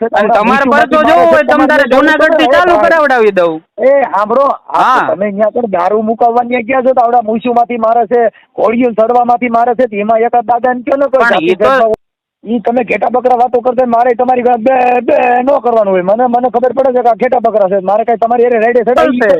અને તમારે જોવો હોય તમે તારે જુનાગઢથી ચાલુ કરાવડાવી દઉં એ સાંભળો હા. તમે અહીંયા આગળ દારૂ મુકાવવા ત્યાં ગયા છો તો આવડા મૂછુંમાંથી મારે છે કોળિયું સડવામાંથી મારે છે એમાં એક દાદા ને કયો ન પણ ઈ તમે ઘેટા બકરા વાતો કરતા મારે તમારી બે બે નો કરવાનું હોય. મને મને ખબર પડે છે કે આ ઘેટા બકરા છે. મારે કઈ તમારી એરે રેડે છે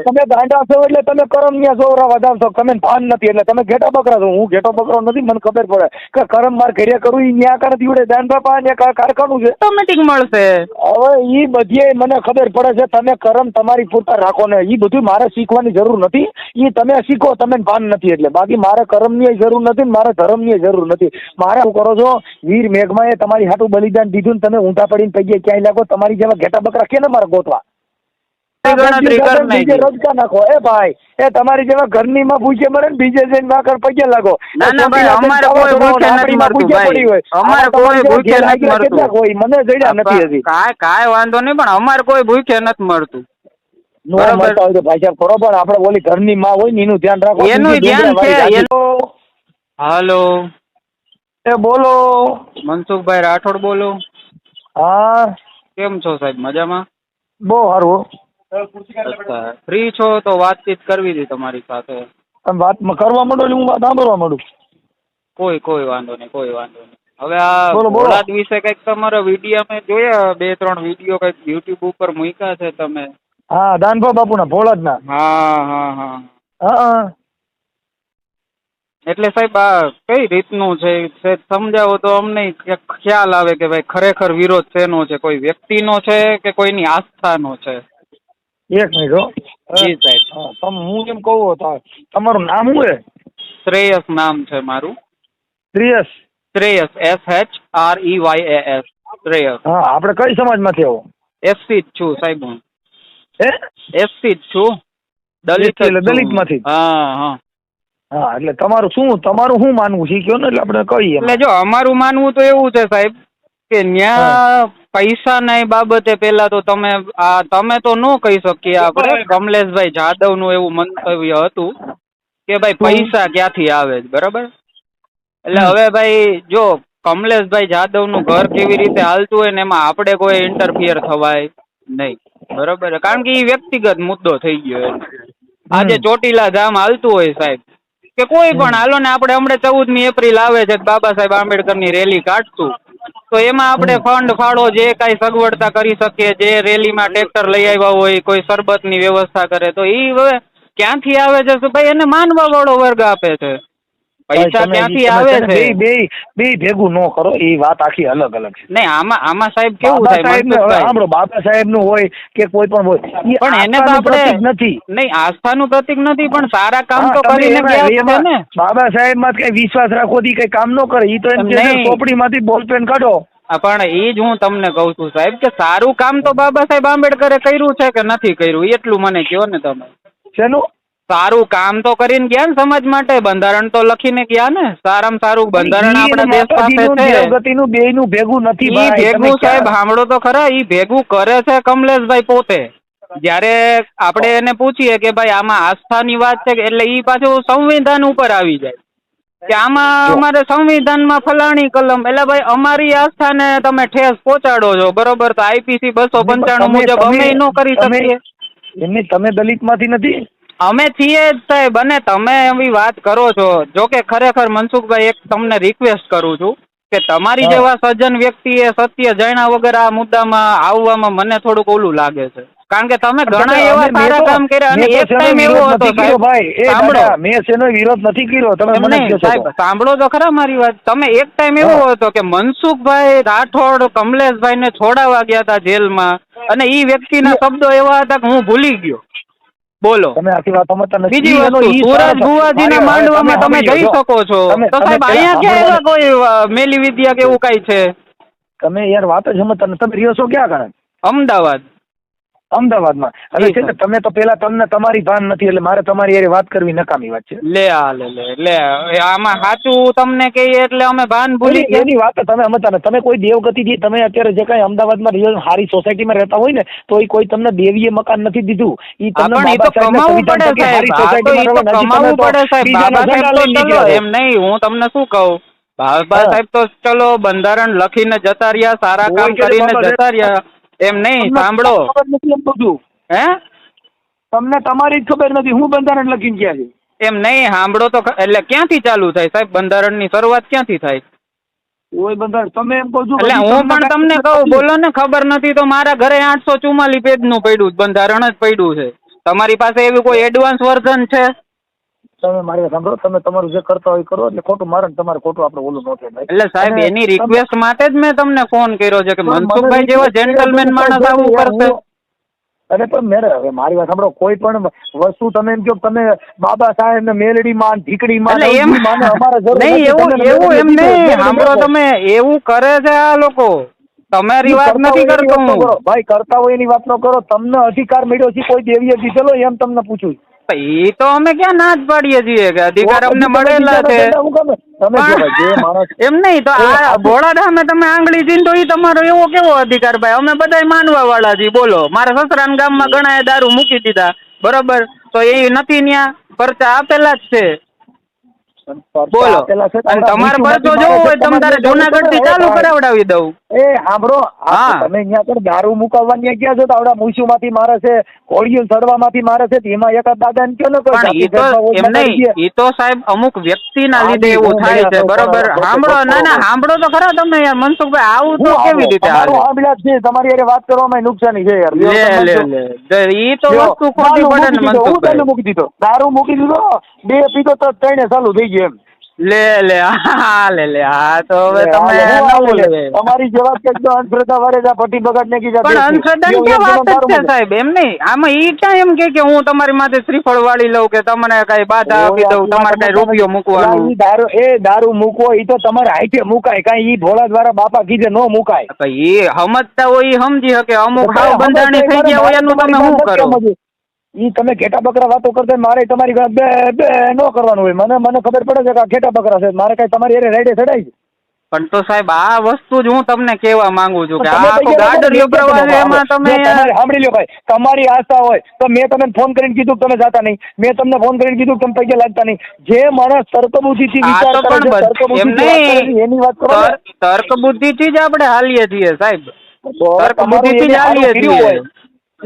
તમે ગાંડા છો એટલે તમે કરમ ન્યા જોવરાવા જાવ છો તમે ભાન નથી એટલે તમે ઘેટા બકરા છો. હું ઘેટો બકરો નથી મને ખબર પડે. કે કરમ માર ઘરે કરું ઈ ન્યા કરે દીવડે દાન બાપા ને કારખાનું છે. ઓટોમેટિક મળશે. હવે ઈ બધી મને ખબર પડે છે તમે કરમ તમારી પૂરતા રાખો ને. ઈ બધું મારે શીખવાની જરૂર નથી. ઈ તમે શીખો તમે ભાન નથી એટલે. બાકી મારે કરમની જરૂર નથી મારે મારે ધર્મની જરૂર નથી. મારે શું કરો છો? વીર મેઘમાએ તમારી હાટું બલિદાન દીધું ને તમે ઊંધા પડીને પૈયે ક્યાંય લાગો તમારી જેવા ઘેટા બકરા કે ને મારે ગોતવા. રોજકા નાખો એ ભાઈ એ તમારી જેવા ઘરની માં ભૂખે મરે ને બીજે જઈને વાકર પગે લાગો. ના, ના, ભાઈ, અમારે કોઈ ભૂખે નથી અમારે કોઈ ભૂખે કેટલાક હોય મને જડ્યા નથી હજી. કાંઈ કાંઈ વાંધો નહીં પણ અમારે કોઈ ભૂખે નથી મળતું મળતા હોય તો ભાઈ સાહેબ પણ આપણે ઓલી ઘરની માં હોય ને એનું ધ્યાન રાખો. એનું ધ્યાન છે. હાલો. એ બોલો. મનસુખભાઈ રાઠોડ બોલો. હા. કેમ છો સાહેબ? મજામાં? બહુ સારું અચ્છા. ફ્રી છો તો વાતચીત કરવી હતી તમારી સાથે. તમે વાત કરવા માંડો એટલે હું વાત સાંભળવા માંડું. કોઈ કોઈ વાંધો નહીં કોઈ વાંધો નહીં. હવે આ બોલો, બોલો. વિશે કંઈક તમારા વીડિયો મેં જોયા બે ત્રણ વીડિયો કંઈક યુટ્યુબ ઉપર મૂક્યા છે તમે. હા દાનભા બાપુના ભોળાજના. હા હા. હા હા. એટલે સાહેબ આ કઈ રીતનું છે? સમજાવો તો અમને ખ્યાલ આવે કે ભાઈ ખરેખર વિરોધ શેનો છે? કોઈ વ્યક્તિનો છે કે કોઈની આસ્થાનો છે? એક મિનિટ હો. જી સાહેબ. તમે હું એમ કહું તો તમારું નામ શું છે? શ્રેયસ નામ છે મારું. Shreyas. Shreyas. S H R E Y A S Shreyas. હા આપણે કઈ સમાજમાંથી આવો? એસસી જ છું સાહેબ હું. એસસી જ છું. દલિત. દલિતમાંથી. હા હા. હા એટલે તમારું શું તમારું શું માનવું છે? કયો ને એટલે આપણે કહીએ એટલે જો અમારું માનવું તો એવું છે સાહેબ કે ન્યા પૈસાના બાબતે પેલા તો તમે આ તમે તો ન કહી શકીએ આપણે કમલેશભાઈ જાદવનું એવું મંતવ્ય હતું કે ભાઈ પૈસા ક્યાંથી આવે બરાબર? એટલે હવે ભાઈ જો કમલેશભાઈ જાદવનું ઘર કેવી રીતે હાલતું હોય ને એમાં આપણે કોઈ ઇન્ટરફિયર થવાય નહીં બરાબર? કારણ કે એ વ્યક્તિગત મુદ્દો થઈ ગયો આજે ચોટીલા ધામ હાલતું હોય સાહેબ કે કોઈ પણ હાલો ને આપણે હમણાં ચૌદમી એપ્રિલ આવે છે બાબા સાહેબ આંબેડકરની રેલી કાઢતું તો એમાં આપણે ફંડ ફાળો જે કાંઈ સગવડતા કરી શકીએ જે રેલીમાં ટ્રેક્ટર લઈ આવ્યા હોય કોઈ શરબતની વ્યવસ્થા કરે તો એ હવે ક્યાંથી આવે છે? તો ભાઈ એને માનવા વાળો વર્ગ આપે છે. પૈસા ત્યાંથી આવે છે. બે બે ભેગું ન કરો એ વાત આખી અલગ અલગ છે. નહીં આમાં આમાં સાહેબ કેવું બાબા થાય? સાહેબને હવે સાહેબનું હોય કે કોઈ પણ હોય પણ એને તો આપણે નથી. નહીં આસ્થાનું પ્રતિક નથી પણ સારા કામ તો કરીને ગયા ને. બાબા સાહેબમાં કઈ વિશ્વાસ રાખો થી કઈ કામ નો કરે. ઈ તો એમ કે માંથી બોલ બોલપેન કાઢો. પણ એ જ હું તમને કહું છું સાહેબ કે સારું કામ તો બાબા સાહેબ આંબેડકરે કર્યું છે કે નથી કર્યું? એટલું મને કહો ને તમે. શેનું? સારું કામ તો કરીને ગયા ને સમાજ માટે? બંધારણ તો લખીને ગયા ને? સારામાં સારું બંધારણ આપણા દેશ પાસે છે. દેવગતિનું બેયનું ભેગું નથી ઈ ભાઈ. ભેગું સાહેબ સાંભળો તો ખરા ઈ ભેગું કરે છે કમલેશભાઈ પોતે. જ્યારે આપણે એને પૂછીએ કે ભાઈ આમાં આસ્થાની વાત છે એટલે ઈ પાછું સંવિધાન ઉપર આવી જાય. કે આમાં. અમારે સંવિધાનમાં ફલાણી કલમ એટલે ભાઈ અમારી આસ્થાને તમે ઠેસ પહોંચાડો છો બરોબર? તો આઈપીસી બસો પંચાણું મુજબ અમે ન કરી શકીએ. એમની તમે દલિતમાંથી નથી? અમે છીએ જ સાહેબ અને તમે એવી વાત કરો છો. જો કે ખરેખર મનસુખભાઈ એક તમને રિક્વેસ્ટ કરું છું કે તમારી જેવા સજ્જન વ્યક્તિએ સત્ય જાણ્યા વગર આ મુદ્દામાં આવવામાં મને થોડુંક ઓલું લાગે છે. કારણ કે તમે ઘણા એવા સારા કામ કર્યા અને એક ટાઈમ એવો હતો એ સાંભળો. મેં શેનો વિરોધ નથી કર્યો. તમે મને સાહેબ સાંભળો તો ખરા મારી વાત. તમે એક ટાઈમ એવો હતો કે મનસુખભાઈ રાઠોડ કમલેશભાઈ ને છોડાવા ગયા હતા જેલમાં. અને ઈ વ્યક્તિના શબ્દો એવા હતા કે હું ભૂલી ગયો. બોલો. તમે આખી વાત સમજતા નથી. બીજી વસ્તુ સુરજ સારો- માંડવામાં તમે જઈ શકો છો. તમે- તો સાહેબ અહીંયા ક્યાં કોઈ મેલી વિદ્યા કે એવું કાઈ છે? તમે યાર વાત જ સમજતા તમે રહ્યો છો ક્યાં કારણ? અમદાવાદ. અમદાવાદમાં. એટલે જી છે ને તમે તો પેલા તમને તમારી ભાન નથી એટલે મારે તમારી હારે વાત કરવી નકામી વાત છે. લે આ લે લે લે આમાં સાચું તમને કહીએ એટલે અમે ભાન ભૂલી એની વાત તમે સમજતા તમે કોઈ દેવગતિ જે તમે અત્યારે જે કાંઈ અમદાવાદમાં રિયલ સારી સોસાયટીમાં રહેતા હોય ને તો એ કોઈ તમને દેવીએ મકાન નથી દીધું. એ તમને કમાવું પડે સાહેબ. એમ નહીં હું તમને શું કહું? ભાવભા સાહેબ તો ચલો બંધારણ લખીને જતા રહ્યા સારા કામ કરીને જતા રહ્યા. એમ નહીં સાંભળો. હે? તમને તમારી જ ખબર નથી હું બંધારણ લખીને ગયા છે? એમ નહીં સાંભળો તો એટલે ક્યાંથી ચાલુ થાય સાહેબ? બંધારણની શરૂઆત ક્યાંથી થાય? બંધારણ તમે એમ કહો છો એટલે હું પણ તમને કહું બોલો ને ખબર નથી તો મારા ઘરે આઠસો ચુમ્માલીસ પેજનું પડ્યું બંધારણ જ પડ્યું છે. તમારી પાસે એવું કોઈ એડવાન્સ વર્ઝન છે? તમે મારી સાંભળો તમે તમારું જે કરતા હોય કરો એટલે ખોટું મારે તમારે ખોટું આપણે ઓલું ન થાય એટલે સાહેબ એની રિક્વેસ્ટ માટે જ મેં તમને ફોન કર્યો છે કે મનસુખભાઈ જેવા જેન્ટલમેન માણસ આવું કરશે. અરે પણ મેરે હવે મારી વાત સાંભળો કોઈ પણ વસ્તુ તમે એમ કહો તમે બાબા સાહેબ ને મેલડી માં ઢીકડી માં એમ નહીં એવું એવું એમ નહીં સાંભળો તમે એવું કરે છે આ લોકો. તમારી વાત નથી કરતો. ભાઈ કરતા હોય એની વાત ન કરો. તમને અધિકાર મળ્યો છે કોઈ દેવીએ દીધેલો એમ તમને પૂછું એ તો અમે ક્યાં ના જ પાડીએ છીએ કે અધિકાર અમને મળેલા છે. એમ નહીં તો આ આપણે- ભોળા ડામે તમે આંગળી ચીંધો એ તમારો એવો કેવો અધિકાર ભાઈ? અમે બધાય માનવા વાળા છીએ બોલો. મારા સસરાના ગામમાં ઘણા દારૂ મૂકી દીધા બરોબર? તો એ નથી ત્યાં પરચા આપેલા જ છે. બોલો. અને તમારે પરચો જોવો હોય તમારે તમે તારે જુનાગઢથી ચાલુ કરાવડાવી દઉં. એ સાંભળો તમે અહીંયા આગળ દારૂ મુકાવવા ત્યાં ગયા છો તો આવડા મૂછુમાંથી મારે છે કોળિયું ચડવામાંથી મારે છે એમાં એકાદ દાદા ને કયો ને એ તો. એ સાહેબ અમુક વ્યક્તિ ના લીધે એવું થાય છે બરોબર? સાંભળો ના ના સાંભળો તો ખરા તમે યાર મનસુખભાઈ આવું તો કેવી રીતે આંબળા છે તમારી હારે વાત કરવામાં નુકસાની છે યાર. લે લે ઈ તો વસ્તુ ખોટી પડે ને મનસુખભાઈ. મૂકી દીધો. દારૂ મૂકી દીધો બે પીતો તો ત્રણે ચાલુ થઈ ગયું એમ. લે લે હા લે લે હા તો હવે તમે નવું. લે. તમારી જેવા કંઈક તો અંધશ્રદ્ધા વાળે જા પટ્ટી બગાડ ને કીધા પણ. અંશદાન કે વાત જ છે સાહેબ? એમ નહીં. આમાં ઈ ક્યાં એમ કે કે હું તમારી માથે શ્રીફળ વાળી લઉં કે તમને કઈ બાધા આપી દઉં તમારે કઈ રૂપિયો મૂકવાનો. દારૂ એ દારૂ મૂકવો ઈ તો તમારે હાઈટે મુકાય. કઈ ઈ ભોળા દ્વારા બાપા કીધે નો મુકાય. તો ઈ સમજતા હોય ઈ સમજી શકે. અમુક હાવ બંધાણી થઈ ગયા હોય એનું તમે શું કરો? ઈ તમે ઘેટા બકરા વાતો કરતા મારે તમારી વાત બે બે નો કરવાનું હોય. મને મને ખબર પડે છે કે આ ઘેટા બકરા છે. મારે કઈ તમારી એરે રાઈડે ચડાય છે? પણ તો સાહેબ આ વસ્તુ જ હું તમને કહેવા માંગુ છું કે આ તો ગાડર મેં છે એમાં તમે સાંભળી લ્યો ભાઈ. તમારી આસ્થા હોય તો મેં તમને ફોન કરીને કીધું કે તમે જાતા નહીં. મેં તમને ફોન કરીને કીધું કે તમે પૈસા લાગતા નહીં. જે માણસ તર્કબુદ્ધિ થી વિચાર કરે છે એની વાત કરો તર્કબુદ્ધિ તર્ક- તર્ક જ આપણે હાલીએ છીએ સાહેબ. તર્કબુદ્ધિ થી જ હાલીએ છીએ. હોય.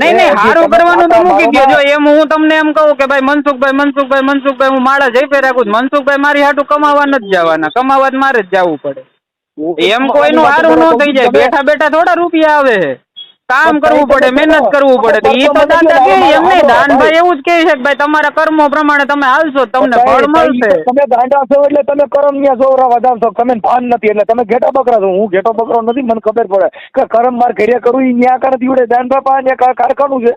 નહીં નહીં હારું કરવાનું તો મૂકી દો જો એમ હું તમને એમ કહું કે ભાઈ મનસુખભાઈ મનસુખભાઈ મનસુખભાઈ હું માળા જઈ રાખું છું. મનસુખભાઈ મારી હાટું કમાવા નથી જવાના. કમાવા જ મારે જ જવું પડે. એમ કોઈનું હારું ન થઈ જાય. બેઠા બેઠા થોડા રૂપિયા આવે કામ કરવું પડે મહેનત કરવું પડે. તો એ તો દાદા કે એમ નહીં દાનભાઈ એવું જ કહે છે કે ભાઈ તમારા કર્મો પ્રમાણે તમે હાલશો તમને ફળ મળશે. તમે ગાંડા છો એટલે તમે કર્મ ન્યા જોવરા વધારશો તમે ભાન નથી એટલે તમે ઘેટા બકરા છો. હું ઘેટો બકરો નથી મને ખબર પડે. કે કરમ માર ઘરે કરું ઈ ન્યા કરે દીવડે દાન બાપા ને કારખાનું છે.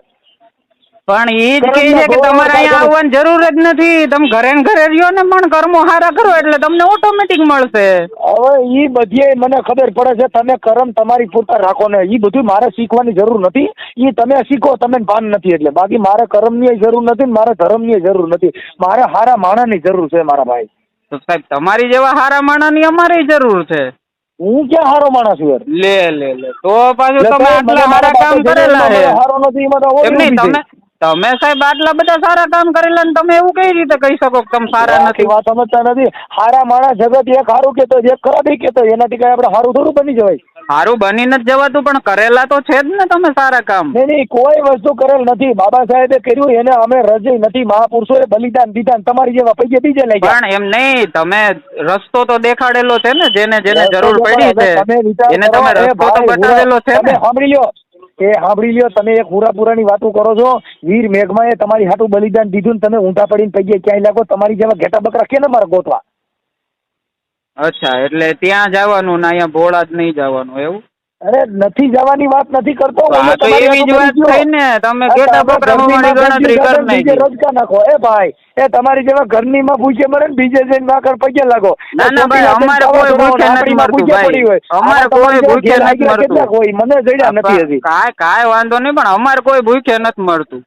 પણ એ જ કહે છે કે તમારે અહીંયા આવવાની જરૂર જ નથી. તમે ઘરે ને ઘરે રહ્યો ને પણ કર્મો હારા કરો એટલે તમને ઓટોમેટિક મળશે. હવે એ બધી મને ખબર પડે છે તમે કરમ તમારી પૂરતા રાખો ને. એ બધું મારે શીખવાની જરૂર નથી. એ તમે શીખો તમે ભાન નથી એટલે. બાકી મારે કરમની જરૂર નથી મારે ધર્મની જરૂર નથી. મારે હારા માણાની જરૂર છે મારા ભાઈ. તો સાહેબ તમારી જેવા હારા માણસની અમારે જરૂર છે. હું ક્યાં હારો માણસ છું યાર? લે લે લે. તો પાછું તમે આટલા મારા કામ કરેલા છે. નથી એમાં નહીં તમે. તમે સાહેબ આટલા બધા સારા કામ કરેલા ને તમે એવું કઈ રીતે કહી શકો કે તમે સારા નથી? વાત સમજતા નથી. સારા માણસ જગત એક સારું કેતો એક ખરાબ કેતો એનાથી કઈ આપણે સારું થોડું બની જવાય. સારું બની નથી જવાતું પણ કરેલા તો છે જ ને તમે સારા કામ. નહીં નહીં કોઈ વસ્તુ કરેલ નથી. બાબા સાહેબે કર્યું એને અમે રજઈ નથી મહાપુરુષોએ બલિદાન દીધા તમારી જેવા પૈસે બીજે લઈ પણ એમ નહીં તમે રસ્તો તો દેખાડેલો છે ને જેને જેને જરૂર પડી છે એને તમે રસ્તો તો બતાવેલો છે ને. સાંભળી લ્યો. એ સાંભળી લ્યો, તમે એક હુરાપુરાની વાતો કરો છો. વીર મેઘમાએ તમારી હાટું બલિદાન દીધું ને તમે ઊંધા પડીને પૈકી ક્યાંય લાગો, તમારી જેવા ઘેટા બકરા કે ને મારે ગોતવા? અચ્છા, એટલે ત્યાં જવાનું ને અહીંયા ભોળા જ નહીં જવાનું, એવું? અરે નથી જવાની વાત નથી કરતો એવી જ વાત થઈ ને તમે ગણતરી કરી નાખી રોજકા નાખો. એ ભાઈ એ તમારી જેવા ઘરની માં ભૂખે મરે ને બીજે જઈને માકર પગે લાગો. ના, ના, ભાઈ, અમારે કોઈ ભૂખે નથી મરતું, ભાઈ. અમારે કોઈ ભૂખે નથી મરતું. કોઈ મને જડ્યા નથી હજી. કાંઈ કાંઈ વાંધો નહીં પણ અમારે કોઈ ભૂખે નથી મળતું.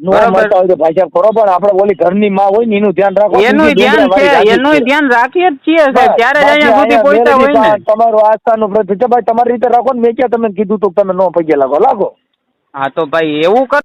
નો. મળતા હોય તો ભાઈ સાહેબ કરો પણ આપણે ઓલી ઘરની માં હોય ને એનું ધ્યાન રાખો. એનું ધ્યાન છે એનું ધ્યાન રાખીએ જ છીએ સાહેબ. ત્યારે જ અહીંયા સુધી પહોંચતા હોય ને. તમારું આસ્થાનું પ્રતિ છે ભાઈ તમારી રીતે રાખો ને મેં ક્યાં તમે કીધું તો તમે નો પગે લાગો લાગો. હા તો ભાઈ એવું કર